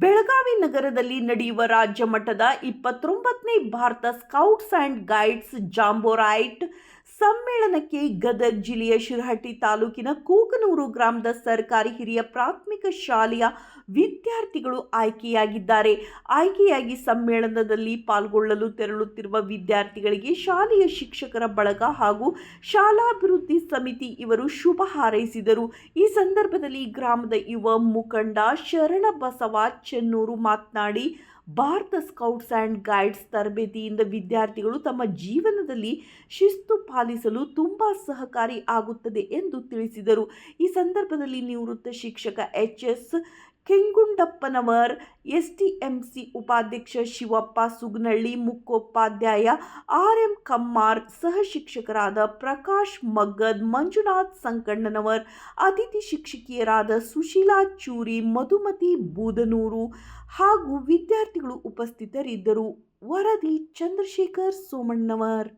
ಬೆಳಗಾವಿ ನಗರದಲ್ಲಿ ನಡೆಯುವ ರಾಜ್ಯ ಮಟ್ಟದ ಇಪ್ಪತ್ತೊಂಬತ್ತನೇ Bharat scouts and guides jamboree ಸಮ್ಮೇಳನಕ್ಕೆ ಗದಗ ಜಿಲ್ಲೆಯ ಶಿರಹಟ್ಟಿ ತಾಲೂಕಿನ ಕೂಕನೂರು ಗ್ರಾಮದ ಸರ್ಕಾರಿ ಹಿರಿಯ ಪ್ರಾಥಮಿಕ ಶಾಲೆಯ ವಿದ್ಯಾರ್ಥಿಗಳು ಆಯ್ಕೆಯಾಗಿದ್ದಾರೆ. ಆಯ್ಕೆಯಾಗಿ ಸಮ್ಮೇಳನದಲ್ಲಿ ಪಾಲ್ಗೊಳ್ಳಲು ತೆರಳುತ್ತಿರುವ ವಿದ್ಯಾರ್ಥಿಗಳಿಗೆ ಶಾಲೆಯ ಶಿಕ್ಷಕರ ಬಳಗ ಹಾಗೂ ಶಾಲಾಭಿವೃದ್ಧಿ ಸಮಿತಿ ಇವರು ಶುಭ ಹಾರೈಸಿದರು. ಈ ಸಂದರ್ಭದಲ್ಲಿ ಗ್ರಾಮದ ಯುವ ಮುಖಂಡ ಶರಣ ಬಸವ ಚೆನ್ನೂರು ಮಾತನಾಡಿ ಭಾರತ ಸ್ಕೌಟ್ಸ್ ಆ್ಯಂಡ್ ಗೈಡ್ಸ್ ತರಬೇತಿಯಿಂದ ವಿದ್ಯಾರ್ಥಿಗಳು ತಮ್ಮ ಜೀವನದಲ್ಲಿ ಶಿಸ್ತು ಪಾಲಿಸಲು ತುಂಬ ಸಹಕಾರಿ ಆಗುತ್ತದೆ ಎಂದು ತಿಳಿಸಿದರು. ಈ ಸಂದರ್ಭದಲ್ಲಿ ನಿವೃತ್ತ ಶಿಕ್ಷಕ H S Kengundappanavar S T M C ಉಪಾಧ್ಯಕ್ಷ ಶಿವಪ್ಪ ಸುಗ್ನಳ್ಳಿ, ಮುಖ್ಯೋಪಾಧ್ಯಾಯ ಆರ್ ಎಂ ಕಮ್ಮಾರ್, ಸಹ ಶಿಕ್ಷಕರಾದ ಪ್ರಕಾಶ್ ಮಗ್ಗದ್, ಮಂಜುನಾಥ್ ಸಂಕಣ್ಣನವರ್, ಅತಿಥಿ ಶಿಕ್ಷಕಿಯರಾದ ಸುಶೀಲಾ ಚೂರಿ, ಮಧುಮತಿ ಬೂದನೂರು ಹಾಗೂ ವಿದ್ಯಾರ್ಥಿಗಳು ಉಪಸ್ಥಿತರಿದ್ದರು. ವರದಿ ಚಂದ್ರಶೇಖರ್ ಸೋಮಣ್ಣವರ್